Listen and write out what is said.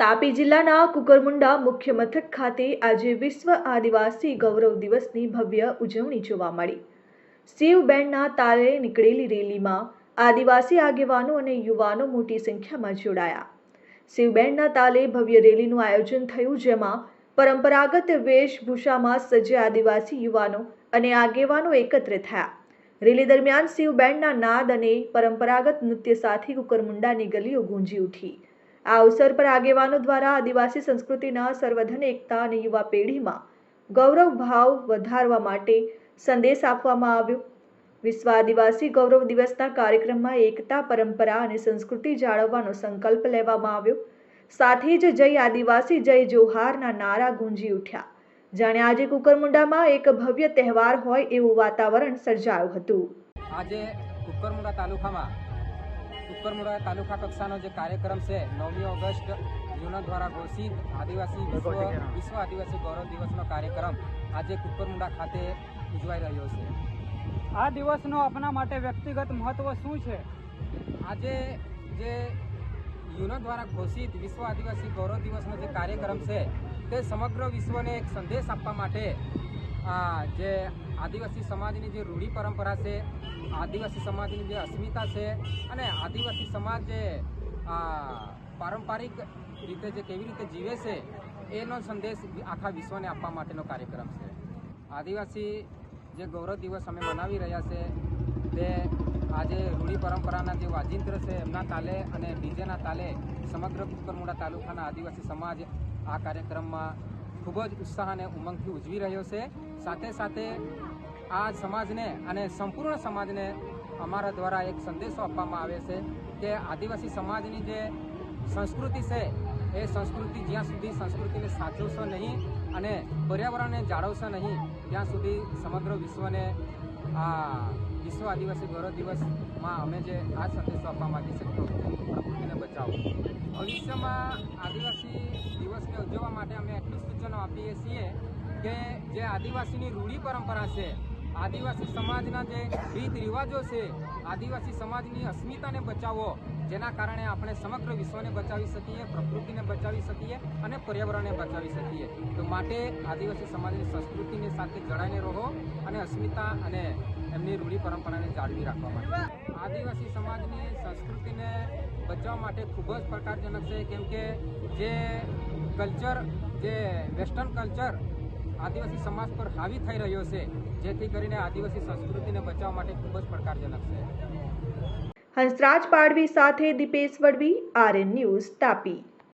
તાપી જિલ્લાના કુકરમુંડા મુખ્ય મથક ખાતે આજે વિશ્વ આદિવાસી ગૌરવ દિવસની ભવ્ય ઉજવણી જોવા મળી. શિવ બેન્ડના તાલે નીકળેલી રેલીમાં આદિવાસી આગેવાનો અને યુવાનો મોટી સંખ્યામાં જોડાયા. શિવ બેન્ડના તાલે ભવ્ય રેલીનું આયોજન થયું જેમાં પરંપરાગત વેશભૂષામાં સજ્જ આદિવાસી યુવાનો અને આગેવાનો એકત્ર થયા. રેલી દરમિયાન શિવ બેન્ડના નાદ અને પરંપરાગત નૃત્ય સાથે કુકરમુંડાની ગલીઓ ગુંજી ઉઠી. આ અવસર પર આગેવાનો દ્વારા આદિવાસી સંસ્કૃતિના સર્વધન, એકતા અને યુવા પેઢીમાં ગૌરવ ભાવ વધારવા માટે સંદેશ આપવામાં આવ્યો. વિશ્વ આદિવાસી ગૌરવ દિવસના કાર્યક્રમમાં એકતા, પરંપરા અને સંસ્કૃતિ જાળવવાનો સંકલ્પ લેવામાં આવ્યો. સાથે જ જય આદિવાસી, જય જોહારના નારા ગુંજી ઉઠ્યા. જાણે આજે કુકરમુંડામાં એક ભવ્ય તહેવાર હોય એવું વાતાવરણ સર્જાયું હતું. આજે કુકરમુંડા તાલુકામાં કુકરમુંડા તાલુકા કક્ષાનો જે કાર્યક્રમ છે નવમી ઓગસ્ટ યુનો દ્વારા ઘોષિત આદિવાસી વિશ્વ વિશ્વ આદિવાસી ગૌરવ દિવસનો કાર્યક્રમ આજે કુકરમુંડા ખાતે ઉજવાઈ રહ્યો છે. આ દિવસનો આપણા માટે વ્યક્તિગત મહત્વ શું છે? આજે જે યુનો દ્વારા ઘોષિત વિશ્વ આદિવાસી ગૌરવ દિવસનો જે કાર્યક્રમ છે તે સમગ્ર વિશ્વને એક સંદેશ આપવા માટે આ જે આદિવાસી સમાજની જે રૂઢી પરંપરા છે, આદિવાસી સમાજની જે અસ્મિતા છે અને આદિવાસી સમાજ જે પારંપરિક રીતે જે કેવી રીતે જીવે છે, એનો સંદેશ આખા વિશ્વને આપવા માટેનો કાર્યક્રમ છે. આદિવાસી જે ગૌરવ દિવસ અમે મનાવી રહ્યા છે, તે આજે રૂઢી પરંપરાના જે વાજિંત્ર છે, એમના તાલે અને ડીજેના તાલે સમગ્ર કુકરમુંડા તાલુકાના આદિવાસી સમાજ આ કાર્યક્રમમાં ખૂબ જ ઉત્સાહ અને ઉમંગથી ઉજવી રહ્યો છે. સાથે સાથે આ સમાજને અને સંપૂર્ણ સમાજને અમારા દ્વારા એક સંદેશો આપવામાં આવે છે કે આદિવાસી સમાજની જે સંસ્કૃતિ છે, એ સંસ્કૃતિ જ્યાં સુધી સંસ્કૃતિને સાચવશો નહીં અને પર્યાવરણને જાળવશો નહીં, ત્યાં સુધી સમગ્ર વિશ્વને આ વિશ્વ આદિવાસી ગૌરવ દિવસમાં અમે જે આ સંદેશો આપવા માગીએ છીએ પ્રકૃતિ- પ્રકૃતિને બચાવો. ભવિષ્યમાં આદિવાસી માટે અમે એટલું સૂચનો આપીએ છીએ કે જે આદિવાસીની રૂઢી પરંપરા છે, આદિવાસી સમાજના જે રીત રિવાજો છે, આદિવાસી સમાજની અસ્મિતાને બચાવો, જેના કારણે આપણે સમગ્ર વિશ્વને બચાવી શકીએ, પ્રકૃતિને બચાવી શકીએ અને પર્યાવરણને બચાવી શકીએ. તો માટે આદિવાસી સમાજની સંસ્કૃતિની સાથે જોડાઈને રહો અને અસ્મિતા અને એમની રૂઢી પરંપરાને જાળવી રાખવા માટે. આદિવાસી સમાજની સંસ્કૃતિને બચાવવા માટે ખૂબ જ પડકારજનક છે, કેમ કે જે કલ્ચર, જે વેસ્ટર્ન કલ્ચર આદિવાસી સમાજ પર હાવી થઈ રહ્યો છે, જેથી કરીને આદિવાસી સંસ્કૃતિને બચાવવા માટે ખૂબ જ પડકારજનક છે. હંસરાજ પાડવી સાથે દીપેશ વડવી, આરએન ન્યૂઝ તાપી.